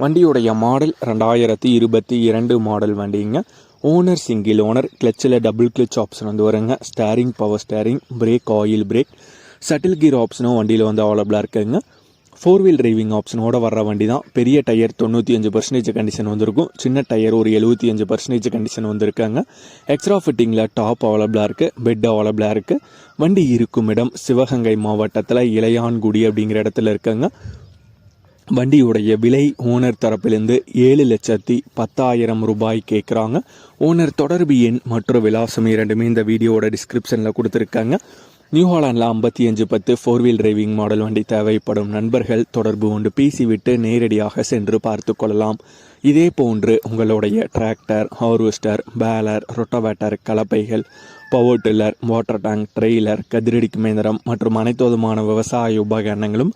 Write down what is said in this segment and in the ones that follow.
வண்டியுடைய மாடல் ரெண்டாயிரத்தி இருபத்தி இரண்டு மாடல் வண்டிங்க. ஓனர் சிங்கிள் ஓனர் கிளச்சில் டபுள் கிளச் ஆப்ஷன் வந்து வருங்க. Steering power steering brake oil brake shuttle gear ஆப்ஷனும் வண்டியில் வந்து அவைலபிளாக இருக்குங்க. ஃபோர் வீல் டிரைவிங் ஆப்ஷனோட வர்ற வண்டி தான் பெரிய டயர் தொண்ணூற்றி அஞ்சு பர்சன்டேஜ் கண்டிஷன் வந்திருக்கும். சின்ன டயர் ஒரு எழுபத்தி அஞ்சு பர்சன்டேஜ் கண்டிஷன் வந்திருக்காங்க. எக்ஸ்ட்ரா ஃபிட்டிங்கில் டாப் அவைலபிளாக இருக்குது பெட் அவைலபிளாக இருக்குது வண்டி இருக்கும் இடம் சிவகங்கை மாவட்டத்தில் இளையான்குடி அப்படிங்கிற இடத்துல இருக்குங்க. வண்டியுடைய விலை ஓனர் தரப்பிலிருந்து ஏழு லட்சத்தி பத்தாயிரம் ரூபாய் கேட்குறாங்க ஓனர் தொடர்பு எண் மற்றும் விலாசம் இரண்டுமே இந்த வீடியோவோட டிஸ்கிரிப்ஷனில் கொடுத்துருக்காங்க. நியூ ஹாலாண்டில் ஐம்பத்தி அஞ்சு பத்து ஃபோர் வீல் டிரைவிங் மாடல் வண்டி தேவைப்படும் நண்பர்கள் தொடர்பு கொண்டு பேசிவிட்டு நேரடியாக சென்று பார்த்து கொள்ளலாம். இதே போன்று உங்களுடைய tractor harvester baler rotavator கலப்பைகள் power tiller water tank trailer கதிரடிக்கு மேந்திரம் மற்றும் அனைத்து விதமான விவசாய உபகரணங்களும்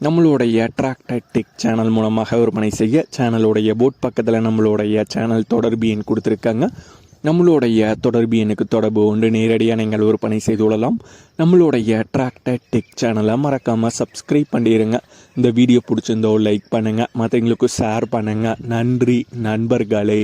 நம்மளுடைய டிராக்டர் டெக் சேனல் மூலமாக விற்பனை செய்ய சேனலுடைய போட் பக்கத்தில் நம்மளுடைய சேனல் தொடர்பு எண் கொடுத்துருக்காங்க. நம்மளுடைய தொடர்பு எண்ணுக்கு தொடர்பு ஒன்று நேரடியாக நீங்கள் விற்பனை செய்து கொள்ளலாம். நம்மளுடைய டிராக்டர் டெக் சேனலை மறக்காமல் சப்ஸ்கிரைப் பண்ணிடுங்க இந்த வீடியோ பிடிச்சிருந்தோ லைக் பண்ணுங்கள் மற்றவங்களுக்கும் ஷேர் பண்ணுங்கள் நன்றி நண்பர்களே.